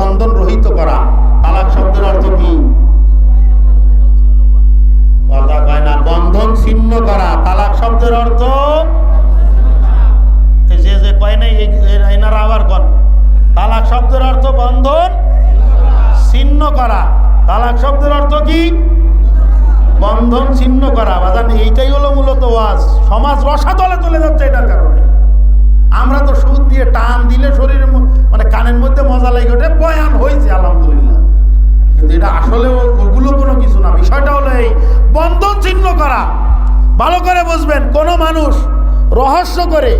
বন্ধন রহিত করা। তালাক শব্দের অর্থ কি? কথা কয় না, বন্ধন ছিন্ন করা। তালাক শব্দের অর্থ? যে যে কয় নাই এনারা আবার কন। তালাক শব্দের অর্থ বন্ধন ছিন্ন করা। তালাক শব্দের অর্থ কি? বন্ধন ছিন্ন করা। বাজান, এইটাই হলো মূলত ওয়াজ। সমাজ রসাতলে চলে যাচ্ছে এটার কারণে। আমরা তো সুদ দিয়ে টান দিলে শরীরের মানে কানের মধ্যে মজা লেগে ওঠে বয়ান হয়েছে, আলহামদুলিল্লাহ। কিন্তু এটা আসলে ওগুলো কোনো কিছু না, বিষয়টা হলো এই বন্ধন ছিন্ন করা। ভালো করে বুঝবেন, কোনো মানুষ রহস্য করে,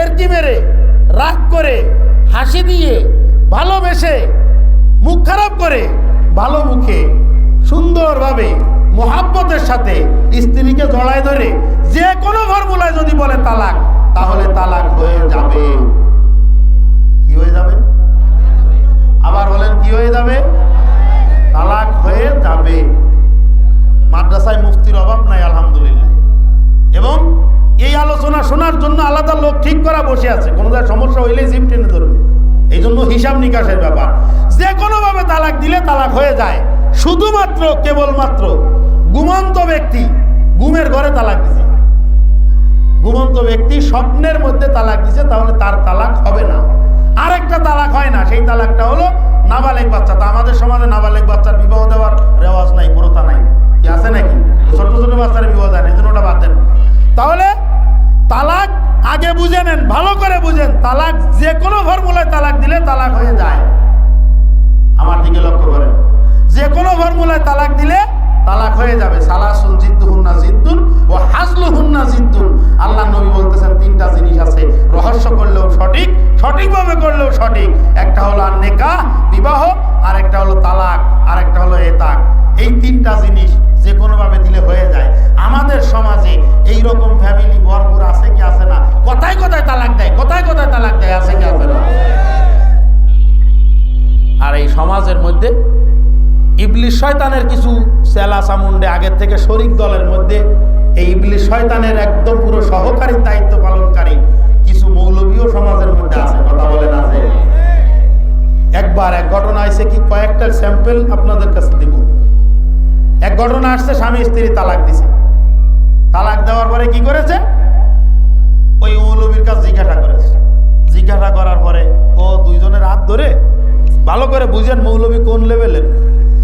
এরকি মেরে, রাগ করে, হাসি দিয়ে, ভালোবেসে, মুখ খারাপ করে, ভালো মুখে, সুন্দরভাবে, মোহাব্বতের সাথে স্ত্রীকে জড়ায় ধরে, যে কোনো ফর্মুলায় যদি বলে তালাক, তাহলে তালাক হয়ে যাবে। কি হয়ে যাবে? আবার বলেন, কি হয়ে যাবে? তালাক হয়ে যাবে। মাদ্রাসায় মুফতির অভাব নাই, আলহামদুলিল্লাহ। এবং এই আলোচনা শোনার জন্য আলাদা লোক ঠিক করা বসে আছে। কোনো সমস্যা হইলেই জিপ টেনে ধরবে। এই জন্য হিসাব নিকাশের ব্যাপার। যে কোনোভাবে তালাক দিলে তালাক হয়ে যায়। শুধুমাত্র, কেবলমাত্র গুমন্ত ব্যক্তি গুমের ঘরে তালাক দিছে। ঘুমন্ত ব্যক্তি স্বপ্নের মধ্যে তালাক দিছে, তাহলে তার তালাক হবে না। আরেকটা তালাক হয় না, সেই তালাকটা হলো নাবালেক বাচ্চা। তা আমাদের সমাজে নাবালেক বাচ্চার বিবাহ হলো তালাক আর একটা হলো এতাক। এই তিনটা জিনিস যে কোনোভাবে দিলে হয়ে যায়। আমাদের সমাজে এই রকম ফ্যামিলি ভরপুর আছে কি আছে না? কোথায় কোথায় তালাক দেয়? কোথায় কোথায় তালাক দেয়? আছে কি আছে না? আর এই সমাজের মধ্যে ইবলিশ শয়তানের কিছু সেলা চামুন্ডে আগের থেকে শরিক দলের মধ্যে এই ইবলিশ শয়তানের একদম পুরো সহকারী দায়িত্ব পালনকারী কিছু মৌলবীও সমাজের মধ্যে আছে। কথা বলেন আছে একবার এক ঘটনা আছে কি কয়েকটা স্যাম্পল আপনাদের কাছে দিব। এক ঘটনা আসছে, স্বামী স্ত্রী তালাক দিছে। তালাক দেওয়ার পরে কি করেছে? ওই মৌলবীর কাছে জিজ্ঞাসা করেছে। জিজ্ঞাসা করার পরে ও দুইজনের হাত ধরে ভালো করে বুঝেন মৌলবী কোন লেভেলের।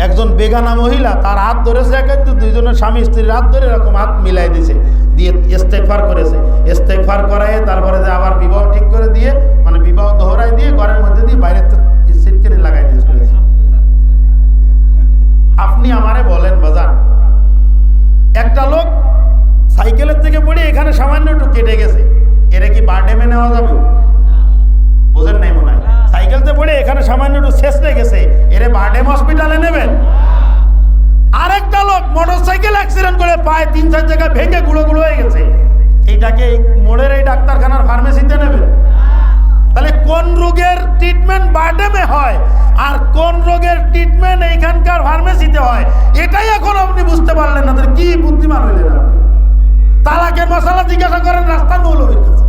একজন বেগানা মহিলা, তার হাত ধরেছে কিন্তু দুইজনের স্বামী স্ত্রীর হাত ধরে এরকম হাত মিলাই দিছে, দিয়ে ইস্তেকফার করেছে। ইস্তেকফার করায় তারপরে যে আবার বিবাহ অ্যাক্সিডেন্ট করে পায়ে তিন, চার জায়গায় ভেঙে গুঁড়ো গুঁড়ো হয়ে গেছে। এইটাকে এই মোড়ের এই ডাক্তারখানার ফার্মেসিতে নেবেন। তাহলে কোন রোগের ট্রিটমেন্ট বারডেমে হয় আর কোন রোগের ট্রিটমেন্ট এইখানকার ফার্মেসিতে হয়, এটাই এখন আপনি বুঝতে পারলেন না কি বুদ্ধিমান হইলেন আপনি? তালাকের মশালা জিজ্ঞাসা করেন রাস্তার মৌলবীর কাছে।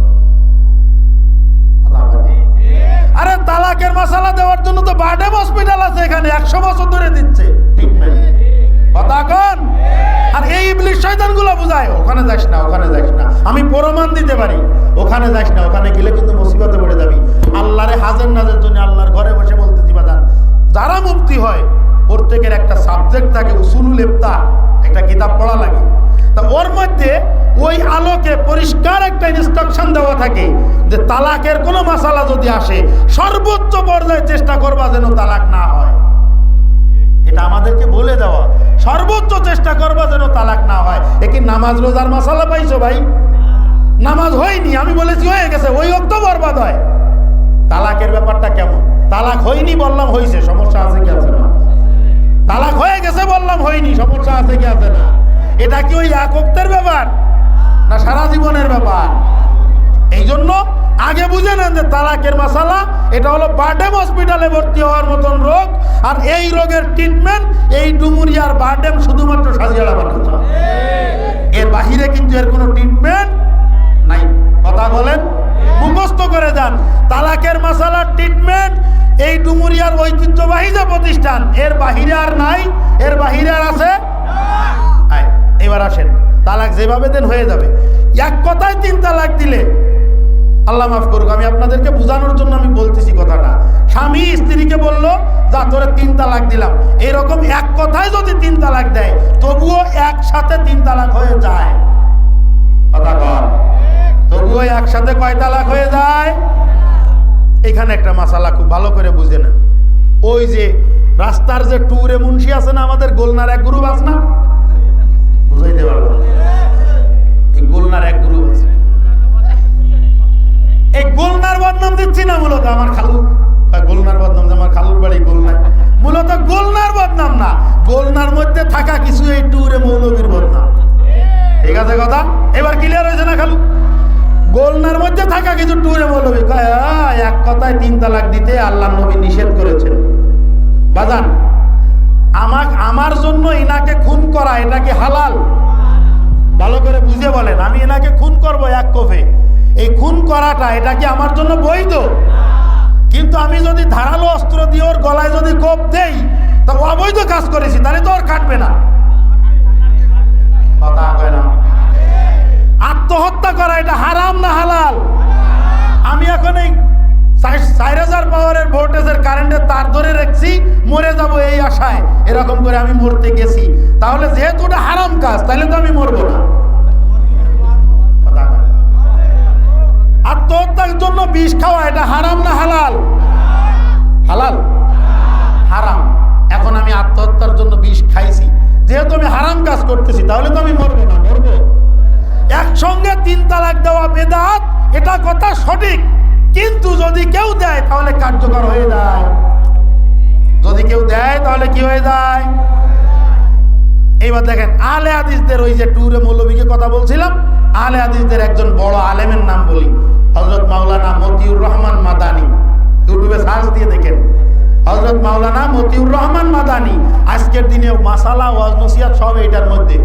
আরে তালাকের মশালা দেওয়ার জন্য তো বারডেম হসপিটাল আছে এখানে, একশো বছর ধরে দিচ্ছে ট্রিটমেন্ট কথা আর এই ইবলিশ শয়তানগুলো বুঝায়, ওখানে যাস না, ওখানে যাস না। আমি প্রমাণ দিতে পারি, ওখানে যাস না, ওখানে গেলে কিন্তু মুসিবতে পড়ে যাবি। আল্লাহরে হাজার নাজের জন্য আল্লাহর ঘরে বসে বলতেছি, বাদান, যারা মুক্তি হয়, প্রত্যেকের একটা সাবজেক্ট থাকে, উসুলুল ইফতা, একটা কিতাব পড়া লাগে। তা ওর মধ্যে ওই আলোকে পরিষ্কার একটা ইনস্ট্রাকশন দেওয়া থাকে, যে তালাকের কোনো মশালা যদি আসে, সর্বোচ্চ পর্যায়ে চেষ্টা করবা যেন তালাক না হয়। এটা আমাদেরকে বলে দেওয়া। সর্বোচ্চ চেষ্টা করবা যেন তালাক না হয়। এ কি নামাজ, রোজার মশালা পাইছো ভাই? নামাজ হয়নি, আমি বলেছি হয়ে গেছে, ওই অক্ত বরবাদ হয়। তালাকের ব্যাপারটা কেমন? তালাক হয়নি বললাম হয়েছে সমস্যা আছে কি আছে না? তালাক হয়ে গেছে বললাম হয়নি, সমস্যা আছে কি আছে না? এটা কি ওই এক অক্তের ব্যাপার? না সারা জীবনের ব্যাপার? এই জন্য আগে বুঝে নেন যে তালাকের মশালা, এটা হলো বার্ডেম হসপিটালে ভর্তি হওয়ার মতন রোগ, আর এই রোগের ট্রিটমেন্ট এই ডুমুরিয়ার বার্ডেম শুধুমাত্র সাজিয়ালা বানাতে এর বাহিরে কিন্তু এর কোনো ট্রিটমেন্ট নাই। কথা বলেন? মুখস্থ করে যান। তালাকের মশালার ট্রিটমেন্ট এই ডুমুরিয়ার ঐতিহ্যবাহী যে প্রতিষ্ঠান, এর বাহিরে আর নাই, এর বাহিরে আর আছে? এবার আসেন, তালাক যেভাবে দেন হয়ে যাবে। এক কথায় তিন তালাক দিলে আল্লাহ মাফ করুক, আমি আপনাদেরকে বোঝানোর জন্য আমি বলতেছি কথাটা। স্বামী স্ত্রীকে বলল, যা, তোরে তিন তালাক দিলাম। এরকম এক কথায় যদি তিন তালাক দেয়, তবুও একসাথে তিন তালাক হয়ে যায়। কথা কর তবুও একসাথে কয় তালাক হয়ে যায়? এখানে একটা মাসালা খুব ভালো করে বুঝে নেন। ওই যে রাস্তার যে ট্যুরে মুন্সি আছে না, আমাদের গোলনার এক গ্রুপ আছে না? বুঝাইতে পারব গোলনার এক গ্রুপ আছে। এই গোলনার বদনাম দিচ্ছি না মূলত আমার খালু। গোলনার বদনাম আমার খালুর বাড়ি গোলনায় মূলত গোলনার বদনাম না। গোলনার মধ্যে থাকা কিছু এই ট্যুরে মৌলবীর বদনাম। ঠিক আছে কথা? এবার ক্লিয়ার হয়েছে না খালু? গোলনার মধ্যে থাকা কিছু ট্যুরে মৌলবী। এক কথায় তিন তালাক দিতে আল্লাহ নবী নিষেধ করেছেন। বাজান আমার আমার জন্য ইনাকে খুন করা, এটা কি হালাল? ভালো করে বুঝে বলেন। আমি এনাকে খুন করব এক কোফে। এই খুন করাটা, এটা কি আমার জন্য বৈধ? কিন্তু আমি যদি ধারালো অস্ত্র দিয়ে ওর গলায় যদি কোপ দেই, তা অবৈধ কাজ করেছি, তাহলে তো ওর কাটবে না। আত্মহত্যা করা, এটা হারাম না হালাল? আমি এখন এই চার হাজার পাওয়ারের ভোল্টেজের কারেন্টের তার ধরে রাখছি, মরে যাব এই আশায়। এরকম করে আমি মরতে গেছি। তাহলে যেহেতু ওটা হারাম কাজ, তাহলে তো আমি মরবো না। আত্মহত্যার জন্য বিষ খাওয়া, এটা হারাম না হালাল? হালাল? হারাম। এখন আমি আত্মহত্যার জন্য বিষ খাইছি। যেহেতু আমি হারাম কাজ করতেছি, তাহলে তো আমি মরবো না, মরবো। একসঙ্গে তিন তালাক দেওয়া বেদাত, এটা কথা সঠিক। কিন্তু যদি কেউ দেয়, তাহলে কার্যকর হয়ে যায়। যদি কেউ দেয়, তাহলে কি হয়ে যায়? এইবার দেখেন, আলে হাদিসদের ওই যে ট্যুরে মৌলবীকে কথা বলছিলাম, আলে হাদিসদের একজন বড় আলেমের নাম বলি। হজরত মাওলানা মতিউর রহমান মাদানি। ইউটিউবে সার্চ দিয়ে দেখেন। হজরত মাওলানা মতিউর রহমান মাদানি, আজকের দিনে মাসালা, ওয়াজ, নসিহাত সব এইটার মধ্যে।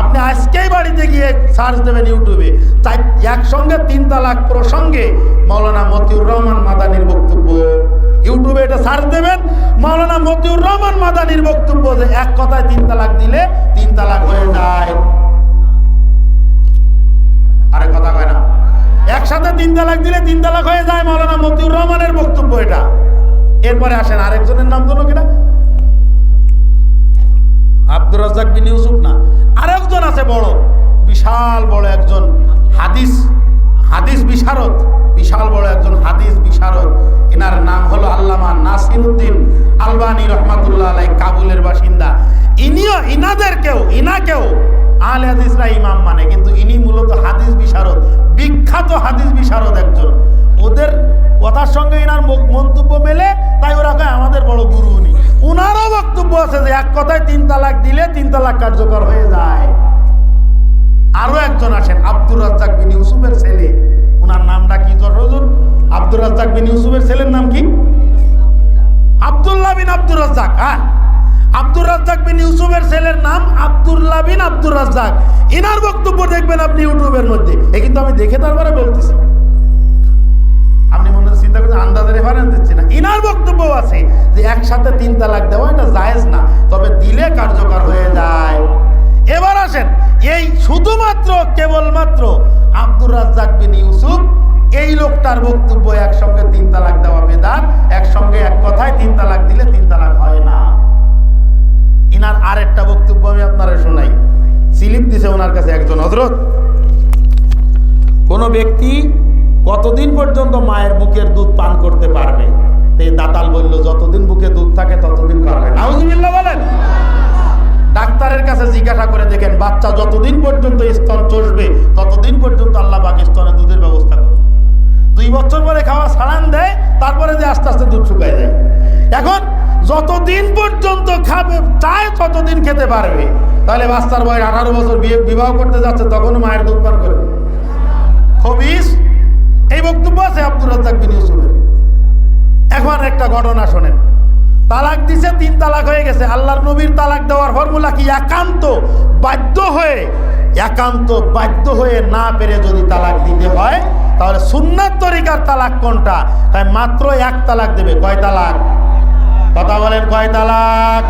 আপনি আজকেই বাড়িতে গিয়ে সার্চ দেবেন ইউটিউবে। তাই একসঙ্গে তিন তালাক প্রসঙ্গে মাওলানা মতিউর রহমান মাদানির বক্তব্য। ইউটিউবে এটা সার্চ দেবেন, মাওলানা মতিউর রহমান মাদানির বক্তব্য যে এক কথায় তিন তালাক দিলে তিন তালাক হয়ে যায়। আরে কথা কয় না। একসাথে তিন তালাক দিলে তিন তালাক হয়ে যায় মাওলানা মতিউর রহমানের বক্তব্য এটা। এরপরে আসেন আরেকজনের নাম জানো কিনা আব্দুর রাজ্জাক বিন ইউসুফ না, আরেকজন আছে বড়, বিশাল বড় একজন হাদিস হাদিস বিশারদ, বিশাল বড় একজন হাদিস বিশারদ। এনার নাম হলো আল্লামা নাসিরুদ্দিন আলবানী রহমাতুল্লাহ আলাই কাবুলের বাসিন্দা। ইনিও ইনাদেরকেও, ইনাকেও আহলে হাদিসরা ইমাম মানে কিন্তু ইনি মূলত হাদিস বিশারদ। বিখ্যাত হাদিস বিশারদ একজন। ওদের কথার সঙ্গে এনার মন্তব্য মেলে, তাই ওরা কয়, আমাদের বড় গুরু উনি। ওনারও বক্তব্য আছে যে এক কথায় তিন তালাক দিলে তিন তালাক কার্যকর হয়ে যায়। আরও একজন আসেন, আব্দুর রাজ্জাক বিন ইউসুফের ছেলে। ওনার নামটা কি জরুর আব্দুর রাজ্জাক বিন ইউসুফের ছেলের নাম কি? আব্দুল্লাহ বিন আব্দুর রাজ্জাক। হ্যাঁ আব্দুর রাজ্জাক বিন ইউসুফের ছেলের নাম আব্দুল্লাহ বিন আব্দুর রাজ্জাক। ইনার বক্তব্য দেখবেন আপনি ইউটিউবের মধ্যে। এ কিন্তু আমি দেখে তারপরে বলতেছি। আপনি মনে হয় চিন্তা করছেন, আন্দাজের রেফারেন্স দিচ্ছি না। ইনার বক্তব্য আছে যে একসাথে তিন তালাক দেওয়া এটা জায়েজ না, তবে দিলে কার্যকর হয়ে যায়। এবার আসেন, এই শুধুমাত্র, কেবলমাত্র আব্দুর রাজ্জাক বিন ইউসুফ, এই লোকটার বক্তব্য একসঙ্গে তিন তালাক দেওয়া বেদাত, একসঙ্গে এক কথায় তিন তালাক দিলে তিন তালাক হয় না। ইনার আরেকটা বক্তব্য আমি আপনারা শোনাই। স্লিপ দিছে ওনার কাছে একজন হজরত কোনো ব্যক্তি কতদিন পর্যন্ত মায়ের বুকের দুধ পান করতে পারবে? এই দাতাল বলল, যতদিন বুকে দুধ থাকে, ততদিন পারবে নাউজুবিল্লাহ বলেন। ডাক্তারের কাছে জিজ্ঞাসা করে দেখেন, বাচ্চা যতদিন পর্যন্ত স্তন চষবে, ততদিন পর্যন্ত আল্লাহ পাক স্তনে দুধের ব্যবস্থা করে দুই বছর পরে খাওয়া ছাড়ান দেয়, তারপরে যে আস্তে আস্তে দুধ শুকায় যায়। এখন যতদিন পর্যন্ত খাবে খেতে পারবে। তাহলে বাচ্চার বয়স আঠারো বছর বিয়ে বিবাহ করতে যাচ্ছে, তখনও মায়ের দুধ পান করবে। খবিস, এই বক্তব্য আছে আব্দুর রাজ্জাক বিন ইউসুফের। এখন একটা ঘটনা শোনেন। তালাক দিছে, তিন তালাক হয়ে গেছে। আল্লাহর নবীর তালাক দেওয়ার ফর্মুলা কি? একান্ত বাধ্য হয়ে, একান্ত বাধ্য হয়ে না পেরে যদি তালাক দিতে হয়, তাহলে সুন্নার তরিকার তালাক কোনটা? তাই মাত্র এক তালাক দেবে। কয় তালাক? কথা বলেন, কয় তালাক?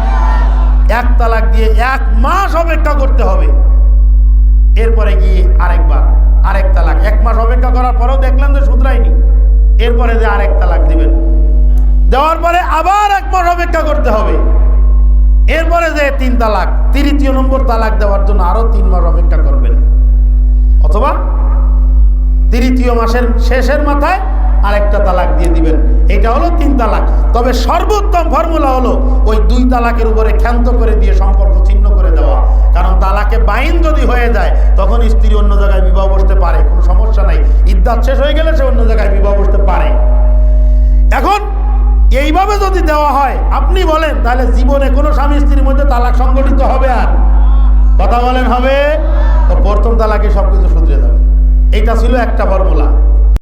এক তালাক দিয়ে এক মাস অপেক্ষা করতে হবে। এরপরে গিয়ে আরেকবার, আরেক তালাক। এক মাস অপেক্ষা করার পরেও দেখলেন যে শুধরায়নি। এরপরে যে আরেক তালাক দিবেন। দেওয়ার পরে আবার এক মাস অপেক্ষা করতে হবে। এরপরে যে তিন তালাক, তৃতীয় নম্বর তালাক দেওয়ার জন্য আরও তিন মাস অপেক্ষা করবেন। অথবা তৃতীয় মাসের শেষের মাথায় আরেকটা তালাক দিয়ে দিবেন। এটা হলো তিন তালাক। তবে সর্বোত্তম ফর্মুলা হলো ওই দুই তালাকের উপরে ক্ষান্ত করে দিয়ে সম্পর্ক ছিন্ন করে দেওয়া। কারণ তালাকে বাইন যদি হয়ে যায়, তখন স্ত্রী অন্য জায়গায় বিবাহ বসতে পারে, কোনো সমস্যা নাই। ইদ্যাত শেষ হয়ে গেলে সে অন্য জায়গায় বিবাহ বসতে পারে। এখন এইভাবে যদি দেওয়া হয়, আপনি বলেন, তাহলে জীবনে কোনো স্বামী স্ত্রীর মধ্যে তালাক সংগঠিত হবে আর? কথা বলেন, হবে? তো প্রথম তালাকে সব কিছু শুধরে যাবে। এইটা ছিল একটা ফর্মুলা।